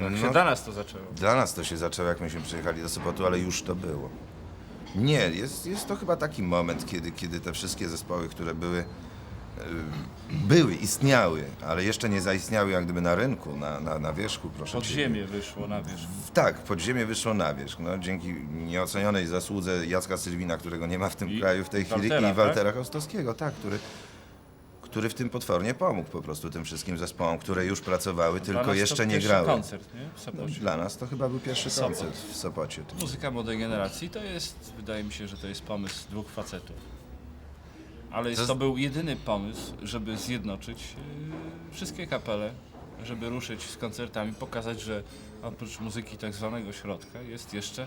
Tak No. się dla nas to zaczęło. Dla nas to się zaczęło, jak myśmy przyjechali do Sopotu, ale już to było. Nie, jest, jest to chyba taki moment, kiedy, kiedy te wszystkie zespoły, które były, były, istniały, ale jeszcze nie zaistniały jak gdyby na rynku, na, na, na wierzchu, proszę cię. Podziemie wyszło na wierzch. Tak, podziemie wyszło na wierzch. No, dzięki nieocenionej zasłudze Jacka Sylwina, którego nie ma w tym I kraju w tej chwili, Waltera, i Waltera Kostowskiego, tak, który, który w tym potwornie pomógł po prostu tym wszystkim zespołom, które już pracowały, tylko jeszcze nie grały. koncert, nie? W No, Sopocie. dla nas to chyba był pierwszy Sopot. koncert w Sopocie. Muzyka młodej generacji to jest, wydaje mi się, że to jest pomysł dwóch facetów. Ale jest To był jedyny pomysł, żeby zjednoczyć yy, wszystkie kapele, żeby ruszyć z koncertami, pokazać, że oprócz muzyki tak zwanego środka jest jeszcze,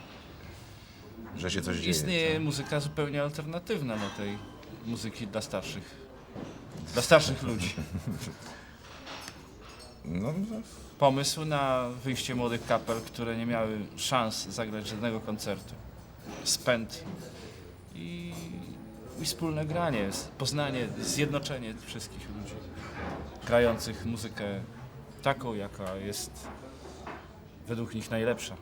Że się coś dzieje. istnieje muzyka zupełnie alternatywna do tej muzyki dla starszych, dla starszych ludzi. No, no, Pomysł na wyjście młodych kapel, które nie miały szans zagrać żadnego koncertu. Spęd i, i wspólne granie, poznanie, zjednoczenie wszystkich ludzi grających muzykę taką, jaka jest według nich najlepsza.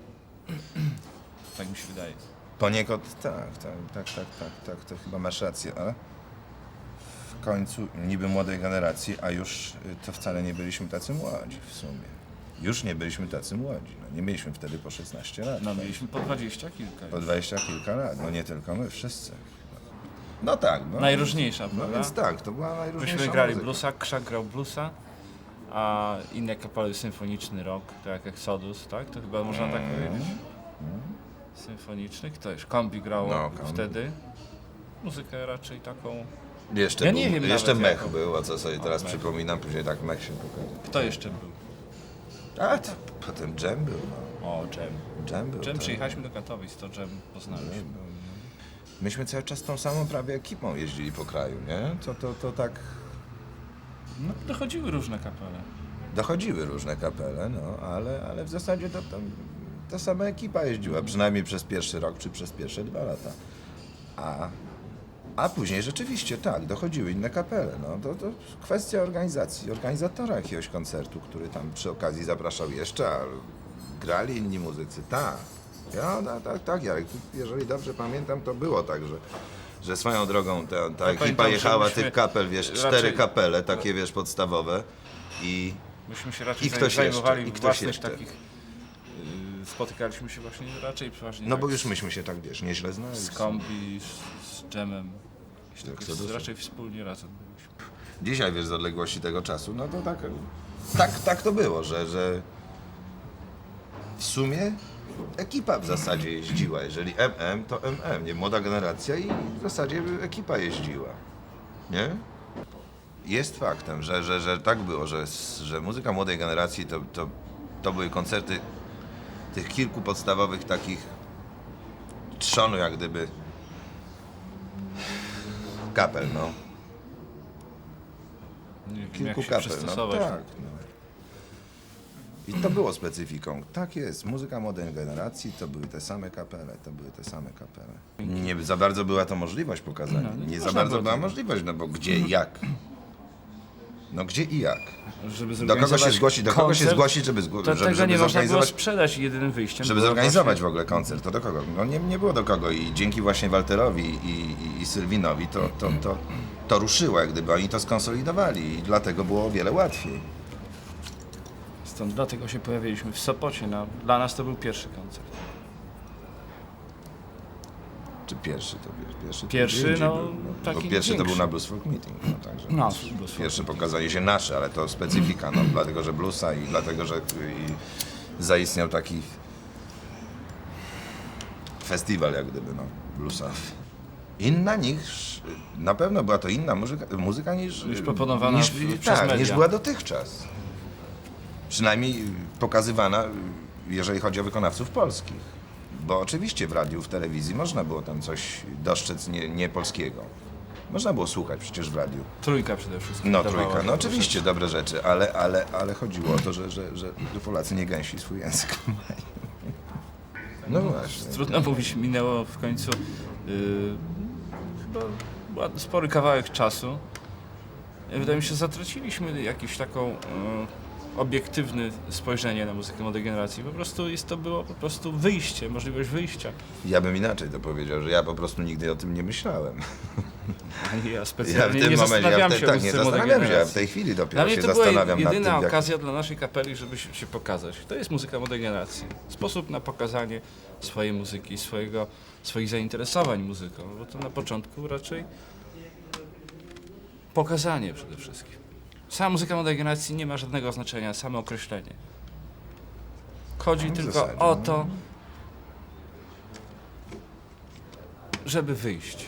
Tak mi się wydaje. poniekąd tak, tak, tak, tak, tak, tak, to chyba masz rację, ale końcu niby młodej generacji, a już y, to wcale nie byliśmy tacy młodzi w sumie. Już nie byliśmy tacy młodzi. No, nie mieliśmy wtedy po 16 lat. No mieliśmy po dwadzieścia kilka. Po już. 20 kilka lat, no nie tylko my, wszyscy. No tak, no. Najróżniejsza, No prawda? więc tak, to była najróżniejsza Myśmy grali muzyka. bluesa, Krzak grał bluesa, a inne kapely symfoniczny rock, tak jak Exodus, tak? To chyba można tak powiedzieć. Symfoniczny, kto już? Kombi grało No, Kombi. wtedy. Muzykę raczej taką... Jeszcze, Ja był, nie wiem jeszcze nawet mech jaką. był, a co sobie teraz mech. przypominam, później tak mech się pokazał. Kto jeszcze był? A, to, potem dżem był, no. O, Jam. Dżem był, Jam tak. przyjechaliśmy do Katowic, to Jam poznaliśmy. Myśmy cały czas tą samą prawie ekipą jeździli po kraju, nie? To, to, to tak No, dochodziły różne kapele. dochodziły różne kapele, no, ale, ale w zasadzie to, to ta sama ekipa jeździła, przynajmniej przez pierwszy rok czy przez pierwsze dwa lata. A, a później rzeczywiście tak, dochodziły inne kapele. No, to, to kwestia organizacji, organizatora jakiegoś koncertu, który tam przy okazji zapraszał jeszcze, a grali inni muzycy, tak. Ja, tak, tak, tak, Jarek, jeżeli dobrze pamiętam, to było tak, że, że swoją drogą ta, ta ekipa pamiętam, że jechała tych kapel, wiesz, cztery raczej- kapele, takie wiesz, podstawowe i Myśmy się raczej I ktoś zajmowali jeszcze, i ktoś jeszcze. takich... Spotykaliśmy się właśnie raczej przeważnie No tak bo już myśmy się tak, wiesz, nieźle znali. z kombi, z, z. Z Tak, Exodusem. raczej wspólnie razem byliśmy. Dzisiaj, wiesz, z odległości tego czasu, no to tak, tak, tak to było, że, że w sumie ekipa w zasadzie jeździła. Jeżeli MM, to MM, nie? Młoda generacja i w zasadzie ekipa jeździła, nie? Jest faktem, że, że, że tak było, że, że muzyka młodej generacji to, to, to były koncerty tych kilku podstawowych takich trzonu jak gdyby kapel, no. Nie wiem, Kilku jak się kapel, no przystosować. tak. No. I to było specyfiką. Tak jest, muzyka młodej generacji to były te same kapele, to były te same kapele. Nie za bardzo była to możliwość pokazania. No, nie nie za można bardzo było była tego. możliwość, no bo gdzie i jak? No gdzie i jak? Żeby Do kogo się zgłosić, do kogo się koncert, zgłosić, żeby, zgło- To żeby, tego żeby nie można było zorganizować sprzedać jedynym wyjściem. żeby było zorganizować w ogóle koncert, to do kogo? No nie, nie było do kogo i dzięki właśnie Walterowi i, i, i Sylwinowi to, to, to, to ruszyło, jak gdyby oni to skonsolidowali i dlatego było o wiele łatwiej. Stąd dlatego się pojawiliśmy w Sopocie. No, dla nas to był pierwszy koncert. Czy pierwszy to wiesz, pierwszy? to Pierwszy, indziej no, był, bo taki pierwszy to był większy. na Blues Folk Meeting, no także. No, Blues Folk Pierwsze pokazanie się nasze, ale to specyfika, no, dlatego że bluesa i dlatego, że i zaistniał taki festiwal jak gdyby, no, bluesa. Inna niż, na pewno była to inna muzyka, muzyka niż, Niż proponowana niż, w- przez tak, media. niż była dotychczas. Przynajmniej pokazywana, jeżeli chodzi o wykonawców polskich. Bo oczywiście w radiu, w telewizji można było tam coś dostrzec nie, nie polskiego. Można było słuchać przecież w radiu. Trójka przede wszystkim. No dawała trójka, no dobre oczywiście dobre rzeczy, ale, ale, ale chodziło o to, że, że, że Polacy nie gęsi swój język. No właśnie. Trudno mówić, minęło w końcu yy, chyba była spory kawałek czasu. Wydaje mi się, że zatraciliśmy jakąś taką yy, obiektywne spojrzenie na muzykę młodej generacji. Po prostu jest to było po prostu wyjście, możliwość wyjścia. Ja bym inaczej to powiedział, że ja po prostu nigdy o tym nie myślałem. A nie ja Ja w specjalnie tym nie momencie, ja w te, się tak, nie zastanawiam się, ja w tej chwili dopiero się to zastanawiam nad jedyna tym, jak... okazja dla naszej kapeli, żeby się się pokazać. To jest muzyka młodej generacji. Sposób na pokazanie swojej muzyki, swojego, swoich zainteresowań muzyką, bo to na początku raczej pokazanie przede wszystkim. Sama muzyka młodej generacji nie ma żadnego znaczenia, samo określenie. Chodzi No, w tylko zasadzie, o no. to, żeby wyjść.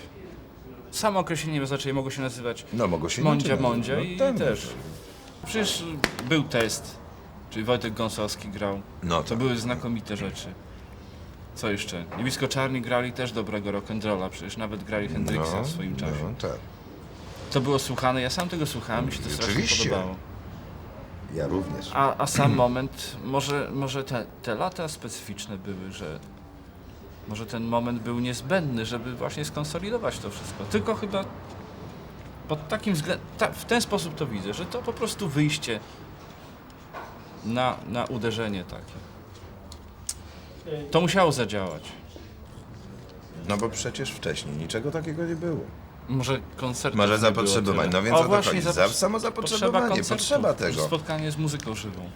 Samo określenie nie ma znaczenia, mogło się nazywać No mogło się inaczej Mondzia nazywać. i tak, też. Przecież był test, czyli Wojtek Gąsowski grał. No To tak. były znakomite rzeczy. Co jeszcze? Niebiesko-czarni grali też dobrego rock'n'rolla, przecież nawet grali Hendrixa no, w swoim czasie. No, tak. To było słuchane, ja sam tego słuchałem, mi się to strasznie Oczywiście. podobało. Ja również. A, a sam moment, może, może te, te lata specyficzne były, że może ten moment był niezbędny, żeby właśnie skonsolidować to wszystko. Tylko chyba pod takim względem, ta, w ten sposób to widzę, że to po prostu wyjście na, na uderzenie takie. To musiało zadziałać. No bo przecież wcześniej niczego takiego nie było. Może koncert. Może zapotrzebowanie. No więc o, to chodzi. Za, samo zapotrzebowanie, potrzeba tego. Spotkanie z muzyką żywą.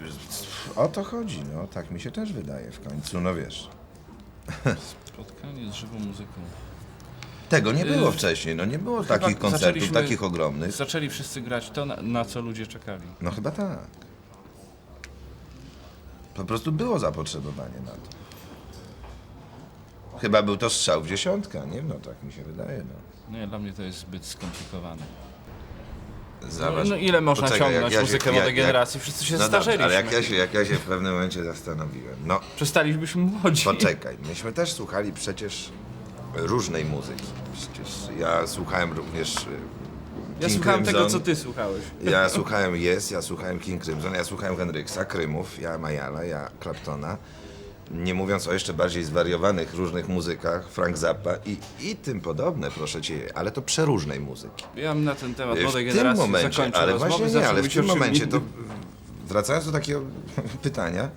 O to chodzi, no tak mi się też wydaje w końcu, no wiesz. Spotkanie z żywą muzyką. Tego nie było Y, wcześniej, no nie było chyba takich koncertów, takich ogromnych. Zaczęli wszyscy grać to, na, na co ludzie czekali. No chyba tak. Po prostu było zapotrzebowanie na to. Chyba był to strzał w dziesiątkę, nie? No tak mi się wydaje, no. Nie, dla mnie to jest zbyt skomplikowane. No, Zobacz, no ile można poczekaj, ciągnąć jak ja muzykę się- młodej jak- jak- generacji? Wszyscy się No dobrze, ale jak ja, się, jak ja się w pewnym momencie zastanowiłem, no Przestalibyśmy młodzi. poczekaj, myśmy też słuchali przecież różnej muzyki. Przecież ja słuchałem również y, Ja King słuchałem tego, Crimson. co ty słuchałeś. Ja słuchałem Yes, ja słuchałem King Crimson, ja słuchałem Hendrixa, Krymów, ja Majala, ja Claptona. Nie mówiąc o jeszcze bardziej zwariowanych różnych muzykach, Frank Zappa i, i tym podobne, proszę cię, ale to przeróżnej muzyki. Ja bym na ten temat W młodej tym generacji momencie, zakończył ale rozmowę, właśnie nie, ale w tym się o czym momencie to innym. wracając do takiego pytania,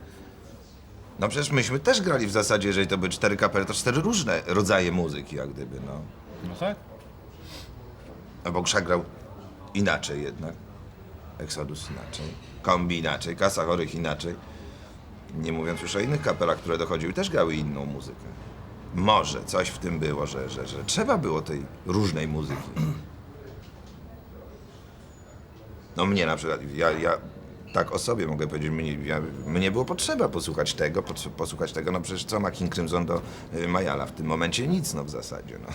no przecież myśmy też grali w zasadzie, jeżeli to były cztery kapele, to cztery różne rodzaje muzyki, jak gdyby, no. No tak? A bo Krzak grał inaczej jednak. Exodus inaczej. Kombi inaczej. Kasa Chorych inaczej. Nie mówiąc już o innych kapelach, które dochodziły, też grały inną muzykę. Może coś w tym było, że, że, że trzeba było tej różnej muzyki. No mnie na przykład, ja, ja tak o sobie mogę powiedzieć, mnie, ja, mnie było potrzeba posłuchać tego, posłuchać tego, no przecież co ma King Crimson do y, Majala? W tym momencie nic, no w zasadzie, no.